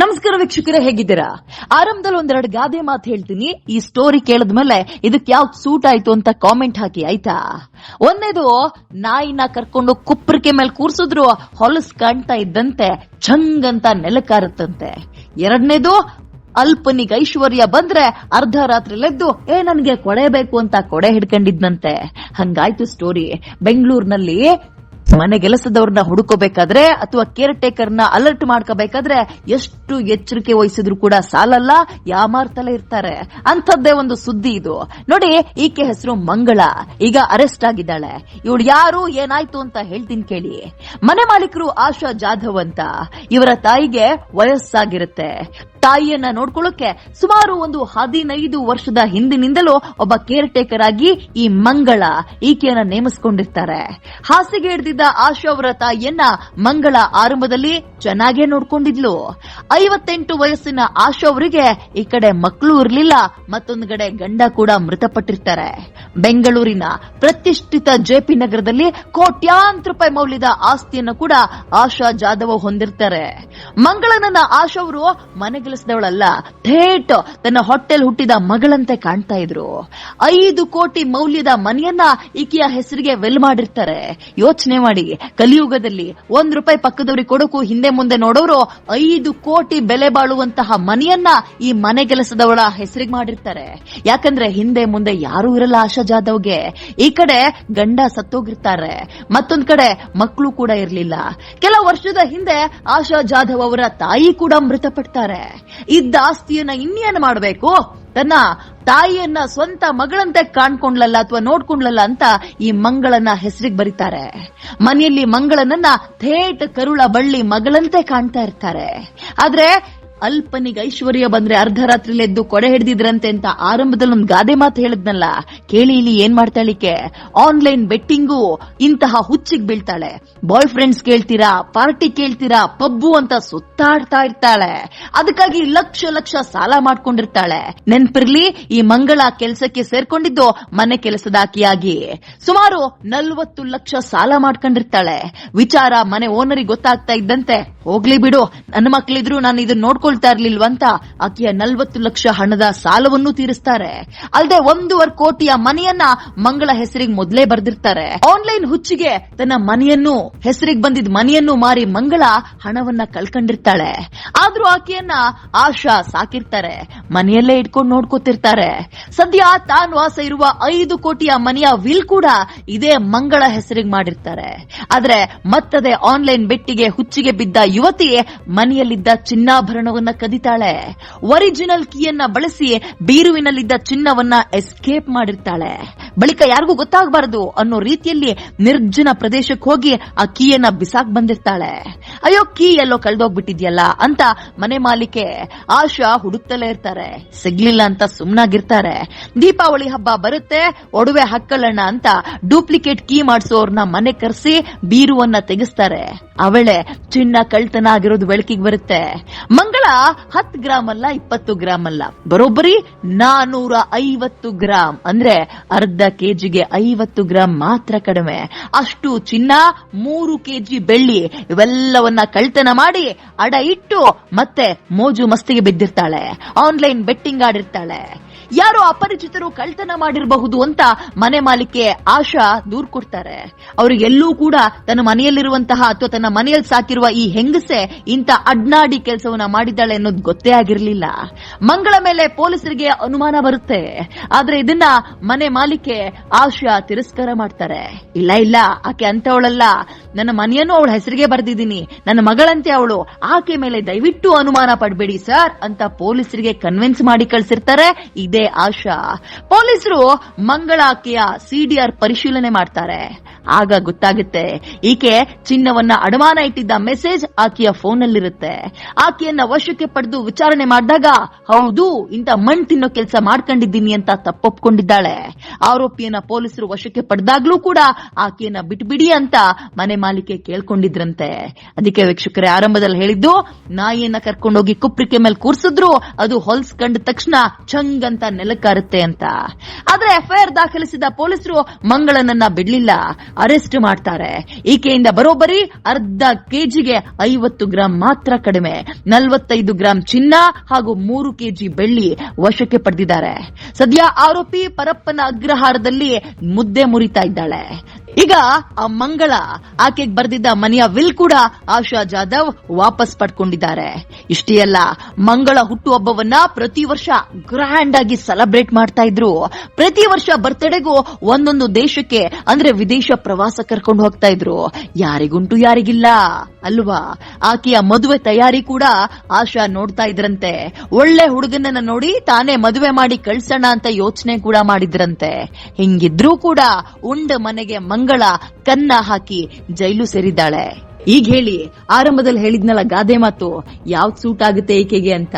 ನಮಸ್ಕಾರ ವೀಕ್ಷಕರೇ, ಹೇಗಿದ್ದೀರಾ? ಆರಂಭದಲ್ಲಿ ಒಂದೆರಡು ಗಾದೆ ಮಾತು ಹೇಳ್ತೀನಿ. ಈ ಸ್ಟೋರಿ ಕೇಳಿದ್ಮೇಲೆ ಇದಕ್ಕೆ ಯಾವ್ದು ಸೂಟ್ ಆಯ್ತು ಅಂತ ಕಾಮೆಂಟ್ ಹಾಕಿ, ಆಯ್ತಾ? ಒಂದೇದು, ನಾಯಿನ ಕರ್ಕೊಂಡು ಕುಪ್ಪರಿಕೆ ಮೇಲೆ ಕೂರ್ಸಿದ್ರು, ಹೊಲಸ್ ಕಾಣ್ತಾ ಇದ್ದಂತೆ ಚಂಗ್ ಅಂತ ನೆಲಕಾರತ್ತಂತೆ ಎರಡನೇದು, ಅಲ್ಪನಿಗೆ ಐಶ್ವರ್ಯ ಬಂದ್ರೆ ಅರ್ಧ ರಾತ್ರಿಲೆದ್ದು ಏ, ನನ್ಗೆ ಕೊಡೆ ಬೇಕು ಅಂತ ಕೊಡೆ ಹಿಡ್ಕೊಂಡಿದ್ನಂತೆ. ಹಂಗಾಯ್ತು ಸ್ಟೋರಿ ಬೆಂಗಳೂರಿನಲ್ಲಿ ಮನೆ ಕೆಲಸದವ್ರನ್ನ ಹುಡುಕೋಬೇಕಾದ್ರೆ ಅಥವಾ ಕೇರ್ ಟೇಕರ್ನ ಅಲರ್ಟ್ ಮಾಡ್ಕೋಬೇಕಾದ್ರೆ ಎಷ್ಟು ಎಚ್ಚರಿಕೆ ವಹಿಸಿದ್ರು ಕೂಡ ಸಾಲಲ್ಲ ಯಾಮಾರ್ತಲೇ ಇರ್ತಾರೆ. ಅಂಥದ್ದೇ ಒಂದು ಸುದ್ದಿ ಇದು. ನೋಡಿ, ಈಕೆ ಹೆಸರು ಮಂಗಳ. ಈಗ ಅರೆಸ್ಟ್ ಆಗಿದ್ದಾಳೆ. ಇವಳು ಯಾರು, ಏನಾಯ್ತು ಅಂತ ಹೇಳ್ತೀನಿ ಕೇಳಿ. ಮನೆ ಮಾಲೀಕರು ಆಶಾ ಜಾಧವ್ ಅಂತ. ಇವರ ತಾಯಿಗೆ ವಯಸ್ಸಾಗಿರುತ್ತೆ. ತಾಯಿಯನ್ನ ನೋಡ್ಕೊಳ್ಳೋಕೆ ಸುಮಾರು ಒಂದು ಹದಿನೈದು ವರ್ಷದ ಹಿಂದಿನಿಂದಲೂ ಒಬ್ಬ ಕೇರ್ ಟೇಕರ್ ಆಗಿ ಈ ಮಂಗಳ ಈಕೆಯನ್ನ ನೇಮಿಸಿಕೊಂಡಿರ್ತಾರೆ. ಹಾಸಿಗೆ ಹಿಡಿದಿದ್ದ ಆಶಾ ಅವರ ತಾಯಿಯನ್ನ ಮಂಗಳ ಆರಂಭದಲ್ಲಿ ಚೆನ್ನಾಗೇ ನೋಡ್ಕೊಂಡಿದ್ಲು. ಐವತ್ತೆಂಟು ವಯಸ್ಸಿನ ಆಶಾ ಅವರಿಗೆ ಈ ಕಡೆ ಮಕ್ಕಳು ಇರಲಿಲ್ಲ, ಮತ್ತೊಂದು ಕಡೆ ಗಂಡ ಕೂಡ ಮೃತಪಟ್ಟಿರ್ತಾರೆ. ಬೆಂಗಳೂರಿನ ಪ್ರತಿಷ್ಠಿತ ಜೆಪಿ ನಗರದಲ್ಲಿ ಕೋಟ್ಯಾಂತರ ರೂಪಾಯಿ ಮೌಲ್ಯದ ಆಸ್ತಿಯನ್ನು ಕೂಡ ಆಶಾ ಜಾಧವ್ ಹೊಂದಿರ್ತಾರೆ. ಮಂಗಳನನ್ನ ಆಶಾ ಅವರು ಮನೆಗೆಲಸದವಳಲ್ಲ ಥೇಟ್ ತನ್ನ ಹೊಟ್ಟೆಲ್ ಹುಟ್ಟಿದ ಮಗಳಂತೆ ಕಾಣ್ತಾ ಇದ್ರು. ಐದು ಕೋಟಿ ಮೌಲ್ಯದ ಮನೆಯನ್ನ ಈಕೆಯ ಹೆಸರಿಗೆ ವೆಲ್ ಮಾಡಿರ್ತಾರೆ. ಯೋಚನೆ ಮಾಡಿ, ಕಲಿಯುಗದಲ್ಲಿ ಒಂದ್ ರೂಪಾಯಿ ಪಕ್ಕದವ್ರಿಗೆ ಕೊಡೋಕು ಹಿಂದೆ ಮುಂದೆ ನೋಡೋರು ಐದು ಕೋಟಿ ಬೆಲೆ ಬಾಳುವಂತಹ ಮನೆಯನ್ನ ಈ ಮನೆ ಕೆಲಸದವಳ ಹೆಸರಿಗೆ ಮಾಡಿರ್ತಾರೆ. ಯಾಕಂದ್ರೆ ಹಿಂದೆ ಮುಂದೆ ಯಾರು ಇರಲ್ಲ ಆಶಾ ಜಾಧವ್ಗೆ. ಈ ಕಡೆ ಗಂಡ ಸತ್ತೋಗಿರ್ತಾರೆ. ಮತ್ತೊಂದ್ ಕಡೆ ಮಕ್ಕಳು ಕೂಡ ಇರಲಿಲ್ಲ. ಕೆಲ ವರ್ಷದ ಹಿಂದೆ ಆಶಾ ಜಾಧವ್ ಅವರ ತಾಯಿ ಕೂಡ ಮೃತಪಡ್ತಾರೆ. ಇದ್ದ ಆಸ್ತಿಯನ್ನ ಇನ್ನೇನು ಮಾಡಬೇಕು? ತನ್ನ ತಾಯಿಯನ್ನ ಸ್ವಂತ ಮಗಳಂತೆ ಕಾಣ್ಕೊಂಡ್ಲಲ್ಲ ಅಥವಾ ನೋಡ್ಕೊಂಡ್ಲಲ್ಲ ಅಂತ ಈ ಮಂಗಳನ್ನ ಹೆಸರಿಗೆ ಬರೀತಾರೆ. ಮನೆಯಲ್ಲಿ ಮಂಗಳನನ್ನ ಥೇಟ್ ಕರುಳ ಬಳ್ಳಿ ಮಗಳಂತೆ ಕಾಣ್ತಾ ಇರ್ತಾರೆ. ಆದ್ರೆ ಅಲ್ಪನಿಗೆ ಐಶ್ವರ್ಯ ಬಂದ್ರೆ ಅರ್ಧ ರಾತ್ರಿಲಿ ಎದ್ದು ಕೊಡೆ ಹಿಡಿದಿದ್ರಂತೆ ಅಂತ ಆರಂಭದಲ್ಲಿ ಒಂದು ಗಾದೆ ಮಾತು ಹೇಳಿದ್ನಲ್ಲ? ಕೇಳಿ ಇಲ್ಲಿ ಏನ್ ಮಾಡ್ತಾಳಿಕೆ ಆನ್ಲೈನ್ ಬೆಟ್ಟಿಂಗು, ಇಂತಹ ಹುಚ್ಚಿಗೆ ಬೀಳ್ತಾಳೆ. ಬಾಯ್ ಫ್ರೆಂಡ್ಸ್ ಕೇಳ್ತೀರಾ, ಪಾರ್ಟಿ ಕೇಳ್ತೀರಾ, ಪಬ್ಬು ಅಂತ ಸುತ್ತಾಡ್ತಾ ಇರ್ತಾಳೆ. ಅದಕ್ಕಾಗಿ ಲಕ್ಷ ಲಕ್ಷ ಸಾಲ ಮಾಡ್ಕೊಂಡಿರ್ತಾಳೆ. ನೆನ್ಪಿರ್ಲಿ, ಈ ಮಂಗಳ ಕೆಲಸಕ್ಕೆ ಸೇರ್ಕೊಂಡಿದ್ದು ಮನೆ ಕೆಲಸದ ಆಕಿಯಾಗಿ. ಸುಮಾರು ನಲ್ವತ್ತು ಲಕ್ಷ ಸಾಲ ಮಾಡ್ಕೊಂಡಿರ್ತಾಳೆ. ವಿಚಾರ ಮನೆ ಓನರಿಗೆ ಗೊತ್ತಾಗ್ತಾ ಇದ್ದಂತೆ. ಹೋಗ್ಲಿ ಬಿಡು, ನನ್ನ ಮಕ್ಳಿದ್ರು ನಾನು ಇದನ್ನ ನೋಡ್ಕೊಳ್ತಾ ಇರ್ಲಿಲ್ವಂತ, ಆಕೆಯ ನಲ್ವತ್ತು ಲಕ್ಷ ಹಣದ ಸಾಲವನ್ನು ತೀರಿಸ್ತಾರೆ. ಅಲ್ಲದೆ ಒಂದೂವರೆ ಕೋಟಿಯ ಮನೆಯನ್ನ ಮಂಗಳ ಹೆಸರಿಗೆ ಮೊದಲೇ ಬರ್ದಿರ್ತಾರೆ. ಆನ್ಲೈನ್ ಹುಚ್ಚಿಗೆ ತನ್ನ ಮನೆಯನ್ನು, ಹೆಸರಿಗೆ ಬಂದಿದ್ದ ಮನೆಯನ್ನು ಮಾರಿ ಮಂಗಳ ಹಣವನ್ನ ಕಳ್ಕೊಂಡಿರ್ತಾಳೆ. ಆದ್ರೂ ಆಕೆಯನ್ನ ಆಶಾ ಸಾಕಿರ್ತಾರೆ. ಮನೆಯಲ್ಲೇ ಇಟ್ಕೊಂಡು ನೋಡ್ಕೋತಿರ್ತಾರೆ. ಸದ್ಯ ತಾನು ವಾಸ ಇರುವ ಐದು ಕೋಟಿಯ ಮನೆಯ ವಿಲ್ ಕೂಡ ಇದೇ ಮಂಗಳ ಹೆಸರಿಗೆ ಮಾಡಿರ್ತಾರೆ. ಆದ್ರೆ ಮತ್ತದೇ ಆನ್ಲೈನ್ ಬೆಟ್ಟಿಗೆ ಹುಚ್ಚಿಗೆ ಬಿದ್ದ ಯುವತಿ ಮನೆಯಲ್ಲಿದ್ದ ಚಿನ್ನಾಭರಣವನ್ನ ಕದಿತಾಳೆ. ಒರಿಜಿನಲ್ ಕೀಯನ್ನ ಬಳಸಿ ಬೀರುವಿನಲ್ಲಿದ್ದ ಚಿನ್ನವನ್ನ ಎಸ್ಕೇಪ್ ಮಾಡಿರ್ತಾಳೆ. ಬಳಿಕ ಯಾರಿಗೂ ಗೊತ್ತಾಗಬಾರದು ಅನ್ನೋ ರೀತಿಯಲ್ಲಿ ನಿರ್ಜನ ಪ್ರದೇಶಕ್ಕೆ ಹೋಗಿ ಆ ಕೀಯನ್ನ ಬಿಸಾಕ್ ಬಂದಿರ್ತಾಳೆ. ಅಯ್ಯೋ, ಕೀ ಎಲ್ಲೋ ಕಳ್ದೋಗ್ಬಿಟ್ಟಿದ್ಯಲ್ಲ ಅಂತ ಮನೆ ಮಾಲೀಕೆ ಆಶಾ ಹುಡುಕ್ತಲೇ ಇರ್ತಾರೆ. ಸಿಗ್ಲಿಲ್ಲ ಅಂತ ಸುಮ್ನಾಗಿರ್ತಾರೆ. ದೀಪಾವಳಿ ಹಬ್ಬ ಬರುತ್ತೆ, ಒಡವೆ ಹಾಕೊಳ್ಳೋಣ ಅಂತ ಡೂಪ್ಲಿಕೇಟ್ ಕೀ ಮಾಡಿಸೋರ್ನ ಮನೆ ಕರೆಸಿ ಬೀರುವನ್ನ ತೆಗೆಸ್ತಾರೆ. ಅವಳೆ ಚಿನ್ನ ಕಳ್ತನ ಆಗಿರೋದು ಬೆಳಕಿಗೆ ಬರುತ್ತೆ. ಮಂಗಳ ಹತ್ತು ಗ್ರಾಮ್ ಅಲ್ಲ, ಇಪ್ಪತ್ತು ಗ್ರಾಮ್ ಅಲ್ಲ. ಬರೋಬ್ಬರಿ ನಾನೂರ ಐವತ್ತು ಗ್ರಾಮ್. ಅಂದ್ರೆ ಅರ್ಧ ಕೆಜಿಗೆ ಐವತ್ತು ಗ್ರಾಂ ಮಾತ್ರ ಕಡಿಮೆ. ಅಷ್ಟು ಚಿನ್ನ, ಮೂರು ಕೆಜಿ ಬೆಳ್ಳಿ. ಇವೆಲ್ಲವನ್ನ ಕಳ್ತನ ಮಾಡಿ ಅಡ ಇಟ್ಟು ಮತ್ತೆ ಮೋಜು ಮಸ್ತಿಗೆ ಬಿದ್ದಿರ್ತಾಳೆ. Online betting ಆಡಿರ್ತಾಳೆ. ಯಾರೋ ಅಪರಿಚಿತರು ಕಳ್ತನ ಮಾಡಿರಬಹುದು ಅಂತ ಮನೆ ಮಾಲಿಕೆ ಆಶಾ ದೂರ್ ಕೊಡ್ತಾರೆ. ಅವರಿಗೆಲ್ಲೂ ಕೂಡ ತನ್ನ ಮನೆಯಲ್ಲಿರುವಂತಹ ಅಥವಾ ತನ್ನ ಮನೆಯಲ್ಲಿ ಸಾಕಿರುವ ಈ ಹೆಂಗಸೆ ಇಂತ ಅಡ್ನಾಡಿ ಕೆಲಸವನ್ನ ಮಾಡಿದ್ದಾಳೆ ಅನ್ನೋದು ಗೊತ್ತೇ ಆಗಿರಲಿಲ್ಲ. ಮಂಗಳ ಮೇಲೆ ಪೊಲೀಸರಿಗೆ ಅನುಮಾನ ಬರುತ್ತೆ. ಆದ್ರೆ ಇದನ್ನ ಮನೆ ಮಾಲಿಕೆ ಆಶಾ ತಿರಸ್ಕಾರ ಮಾಡ್ತಾರೆ. ಇಲ್ಲ ಇಲ್ಲ ಆಕೆ ಅಂತವಳಲ್ಲ ನನ್ನ ಮನೆಯನ್ನು ಅವಳ ಹೆಸರಿಗೆ ಬರೆದಿದ್ದೀನಿ. ನನ್ನ ಮಗಳಂತೆ ಅವಳು. ಆಕೆ ಮೇಲೆ ದಯವಿಟ್ಟು ಅನುಮಾನ ಪಡಬೇಡಿ ಸರ್ ಅಂತ ಪೊಲೀಸರಿಗೆ ಕನ್ವಿನ್ಸ್ ಮಾಡಿ ಕಳ್ಸಿರ್ತಾರೆ. ಇದೇ ಆಶಾ. ಪೊಲೀಸರು ಮಂಗಳ ಆಕೆಯ ಸಿಡಿಆರ್ ಪರಿಶೀಲನೆ ಮಾಡ್ತಾರೆ. ಆಗ ಗೊತ್ತಾಗುತ್ತೆ. ಈಕೆ ಚಿನ್ನವನ್ನ ಅಡಮಾನ ಇಟ್ಟಿದ್ದ ಮೆಸೇಜ್ ಆಕೆಯ ಫೋನ್ ಅಲ್ಲಿರುತ್ತೆ ಆಕೆಯನ್ನ ವಶಕ್ಕೆ ಪಡೆದು ವಿಚಾರಣೆ ಮಾಡಿದಾಗ, ಹೌದು ಇಂತ ಮಣ್ ತಿನ್ನೋ ಕೆಲಸ ಮಾಡ್ಕೊಂಡಿದ್ದೀನಿ ಅಂತ ತಪ್ಪೊಪ್ಕೊಂಡಿದ್ದಾಳೆ. ಆರೋಪಿಯನ್ನ ಪೊಲೀಸರು ವಶಕ್ಕೆ ಪಡೆದಾಗ್ಲೂ ಕೂಡ ಆಕೆಯನ್ನ ಬಿಟ್ಬಿಡಿ ಅಂತ ಮನೆ ಮಾಲಿಕೆ ಕೇಳ್ಕೊಂಡಿದ್ರಂತೆ. ಅದಕ್ಕೆ ವೀಕ್ಷಕರೇ, ಆರಂಭದಲ್ಲಿ ಹೇಳಿದ್ದು, ನಾಯಿಯನ್ನ ಕರ್ಕೊಂಡೋಗಿ ಕುಪ್ರಿಕೆ ಮೇಲೆ ಕೂರ್ಸಿದ್ರು, ಅದು ಹೊಲ್ಸ್ ಕಂಡ ತಕ್ಷಣ ಚಂಗ್ ಅಂತ ನೆಲಕಾರುತ್ತೆ ಅಂತ. ಆದ್ರೆ ಎಫ್ಐಆರ್ ದಾಖಲಿಸಿದ ಪೊಲೀಸರು ಮಂಗಳನನ್ನ ಬಿಡ್ಲಿಲ್ಲ. ಅರೆಸ್ಟ್ ಮಾಡ್ತಾರೆ. ಈಕೆಯಿಂದ ಬರೋಬ್ಬರಿ ಅರ್ಧ ಕೆಜಿಗೆ ಐವತ್ತು ಗ್ರಾಂ ಮಾತ್ರ ಕಡಿಮೆ. ನಲವತ್ತೈದು ಗ್ರಾಂ ಚಿನ್ನ ಹಾಗೂ ಮೂರು ಕೆಜಿ ಬೆಳ್ಳಿ ವಶಕ್ಕೆ ಪಡೆದಿದ್ದಾರೆ. ಸದ್ಯ ಆರೋಪಿ ಪರಪ್ಪನ ಅಗ್ರಹಾರದಲ್ಲಿ ಮುದ್ದೆ ಮುರಿತಾ ಇದ್ದಾಳೆ. ಈಗ ಆ ಮಂಗಳ, ಆಕೆಗೆ ಬರೆದಿದ್ದ ಮನೆಯ ವಿಲ್ ಕೂಡ ಆಶಾ ಜಾಧವ್ ವಾಪಸ್ ಪಡ್ಕೊಂಡಿದ್ದಾರೆ. ಇಷ್ಟೇ ಅಲ್ಲ, ಮಂಗಳ ಹುಟ್ಟುಹಬ್ಬವನ್ನ ಪ್ರತಿ ವರ್ಷ ಗ್ರ್ಯಾಂಡ್ ಆಗಿ ಸೆಲೆಬ್ರೇಟ್ ಮಾಡ್ತಾ ಇದ್ರು. ಪ್ರತಿ ವರ್ಷ ಬರ್ತ್ಡೇಗೂ ಒಂದೊಂದು ದೇಶಕ್ಕೆ, ಅಂದ್ರೆ ವಿದೇಶ ಪ್ರವಾಸ ಕರ್ಕೊಂಡು ಹೋಗ್ತಾ ಇದ್ರು. ಯಾರಿಗುಂಟು ಯಾರಿಗಿಲ್ಲ, ಅಲ್ವಾ? ಆಕೆಯ ಮದುವೆ ತಯಾರಿ ಕೂಡ ಆಶಾ ನೋಡ್ತಾ ಇದ್ರಂತೆ. ಒಳ್ಳೆ ಹುಡುಗನನ್ನ ನೋಡಿ ತಾನೇ ಮದುವೆ ಮಾಡಿ ಕಳ್ಸೋಣ ಅಂತ ಯೋಚನೆ ಕೂಡ ಮಾಡಿದ್ರಂತೆ. ಹಿಂಗಿದ್ರೂ ಕೂಡ ಉಂಡ ಮನೆಗೆ ಮಂಗಳ ಕನ್ನ ಹಾಕಿ ಜೈಲು ಸೇರಿದ್ದಾಳೆ. ಈಗ ಹೇಳಿ, ಆರಂಭದಲ್ಲಿ ಹೇಳಿದ್ನಲ್ಲ ಗಾದೆ ಮಾತು, ಯಾವ್ದು ಸೂಟ್ ಆಗುತ್ತೆ ಈಕೆಗೆ ಅಂತ.